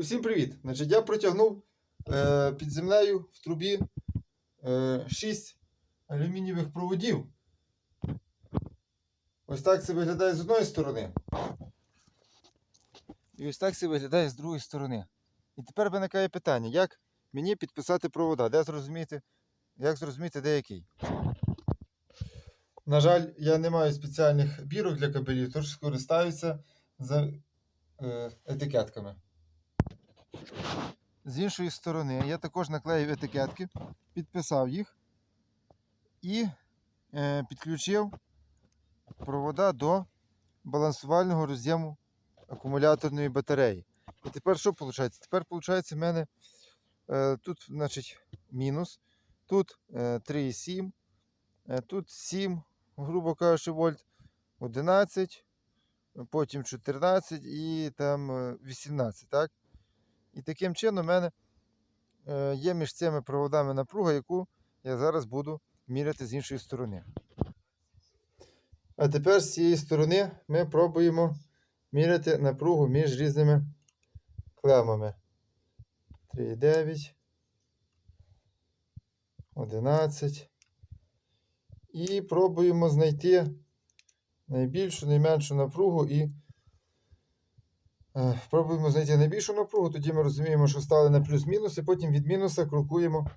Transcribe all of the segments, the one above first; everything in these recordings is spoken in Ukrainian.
Усім привіт! Значить, я протягнув е, під землею в трубі е, 6 алюмінієвих проводів. Ось так це виглядає з одної сторони. І ось так це виглядає з другої сторони. І тепер виникає питання, як мені підписати провода, де зрозуміти, як зрозуміти, де який. На жаль, я не маю спеціальних бірок для кабелів, тож скористаюся за е, етикетками. З іншої сторони, я також наклеїв етикетки, підписав їх і е, підключив провода до балансувального роз'єму акумуляторної батареї. І тепер що виходить? Тепер виходить в мене е, тут значить, мінус, тут е, 3,7, е, тут 7, грубо кажучи, вольт, 11, потім 14 і там е, 18. так? І таким чином в мене е, є між цими проводами напруга, яку я зараз буду міряти з іншої сторони. А тепер з цієї сторони ми пробуємо міряти напругу між різними клемами. 3,9, 11. І пробуємо знайти найбільшу, найменшу напругу і Пробуємо знайти найбільшу напругу, тоді ми розуміємо, що стали на плюс-мінус, і потім від мінуса крокуємо,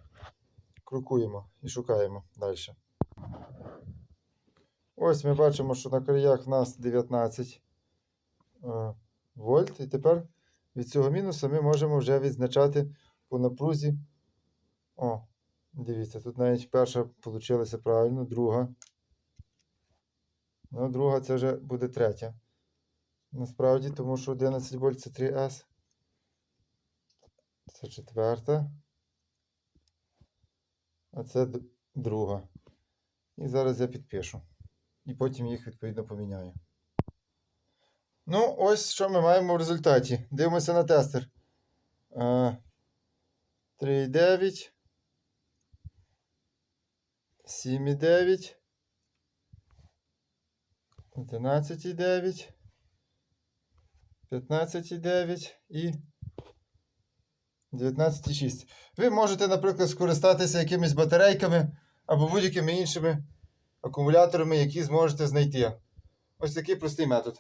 крокуємо і шукаємо далі. Ось ми бачимо, що на краях в нас 19 е, вольт. І тепер від цього мінуса ми можемо вже відзначати по напрузі. О, дивіться, тут навіть перша вийшла правильно, друга. Ну, друга це вже буде третя. Насправді, тому що 11 вольт це 3С. Це четверта. А це друга. І зараз я підпишу. І потім їх відповідно поміняю. Ну, ось що ми маємо в результаті. Дивимося на тестер. Е, 3,9. 7,9. 11,9. 15,9 і 19,6. Ви можете, наприклад, скористатися якимись батарейками або будь-якими іншими акумуляторами, які зможете знайти. Ось такий простий метод.